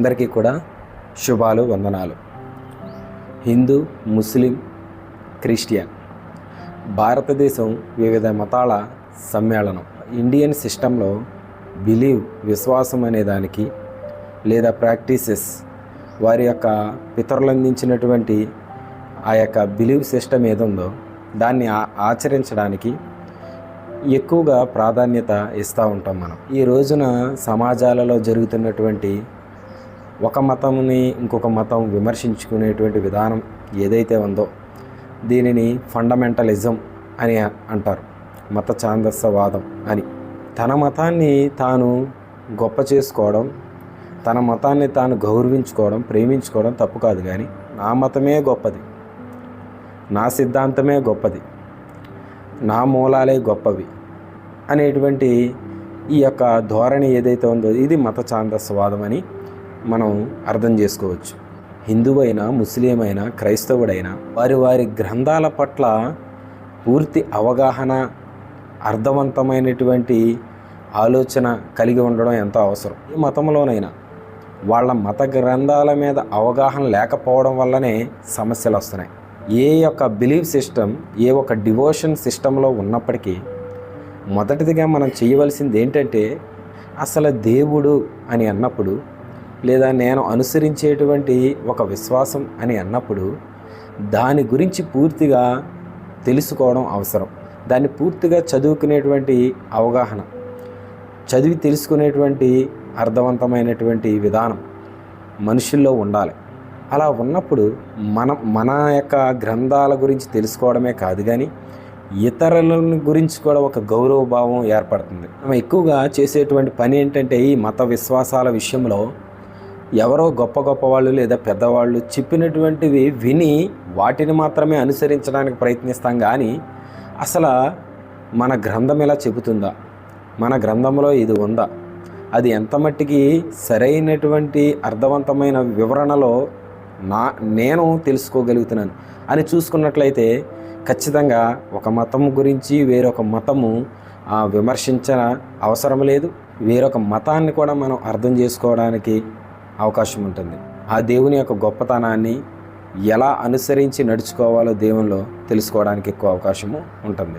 అందరికీ కూడా శుభాలు వందనాలు. Hindu Muslim Christian. భారతదేశం వివిధ మతాల సమ్మేళనం. ఇండియన్ సిస్టంలో బిలీవ్ విశ్వాసం అనే దానికి లేదా ప్రాక్టీసెస్ వారి యొక్క పితరులు అందించినటువంటి ఆ యొక్క బిలీవ్ సిస్టమ్ ఏదుందో దాన్ని ఆచరించడానికి ఎక్కువగా ప్రాధాన్యత ఇస్తూ ఉంటాం మనం. ఈ రోజున సమాజాలలో జరుగుతున్నటువంటి ఒక మతంని ఇంకొక మతం విమర్శించుకునేటువంటి విధానం ఏదైతే ఉందో దీనిని ఫండమెంటలిజం అని అంటారు. మత ఛాందస్సవాదం అని. తన మతాన్ని తాను గొప్ప చేసుకోవడం తన మతాన్ని తాను గౌరవించుకోవడం ప్రేమించుకోవడం తప్పు కాదు కానీ నా మతమే గొప్పది నా సిద్ధాంతమే గొప్పది నా మూలాలే గొప్పవి అనేటువంటి ఈ యొక్క ధోరణి ఏదైతే ఉందో ఇది మత ఛాందస్వాదం అని మనం అర్థం చేసుకోవచ్చు. హిందువైనా ముస్లిం అయినా క్రైస్తవుడైనా వారి వారి గ్రంథాల పట్ల పూర్తి అవగాహన అర్థవంతమైనటువంటి ఆలోచన కలిగి ఉండడం ఎంతో అవసరం. ఈ మతంలోనైనా వాళ్ళ మత గ్రంథాల మీద అవగాహన లేకపోవడం వల్లనే సమస్యలు వస్తున్నాయి. ఏ యొక్క బిలీఫ్ సిస్టమ్ ఏ ఒక డివోషన్ సిస్టంలో ఉన్నప్పటికీ మొదటిదిగా మనం చేయవలసింది ఏంటంటే అసలు దేవుడు అని అన్నప్పుడు లేదా నేను అనుసరించేటువంటి ఒక విశ్వాసం అని అన్నప్పుడు దాని గురించి పూర్తిగా తెలుసుకోవడం అవసరం. దాన్ని పూర్తిగా చదువుకునేటువంటి అవగాహన చదివి తెలుసుకునేటువంటి అర్థవంతమైనటువంటి విధానం మనుషుల్లో ఉండాలి. అలా ఉన్నప్పుడు మన మన యొక్క గ్రంథాల గురించి తెలుసుకోవడమే కాదు కానీ ఇతరుల గురించి కూడా ఒక గౌరవ భావం ఏర్పడుతుంది. మనం ఎక్కువగా చేసేటువంటి పని ఏంటంటే ఈ మత విశ్వాసాల విషయంలో ఎవరో గొప్ప గొప్ప వాళ్ళు లేదా పెద్దవాళ్ళు చెప్పినటువంటివి విని వాటిని మాత్రమే అనుసరించడానికి ప్రయత్నిస్తాం కానీ అసలు మన గ్రంథం ఎలా చెబుతుందా? మన గ్రంథంలో ఇది ఉందా? అది ఎంత మట్టికి సరైనటువంటి అర్థవంతమైన వివరణలో నా నేను తెలుసుకోగలుగుతున్నాను అని చూసుకున్నట్లయితే ఖచ్చితంగా ఒక మతం గురించి వేరొక మతము ఆ, అవసరం లేదు. వేరొక మతాన్ని కూడా మనం అర్థం చేసుకోవడానికి అవకాశం ఉంటుంది. ఆ దేవుని యొక్క గొప్పతనాన్ని ఎలా అనుసరించి నడుచుకోవాలో దేవునిలో తెలుసుకోవడానికి ఎక్కువ అవకాశము ఉంటుంది.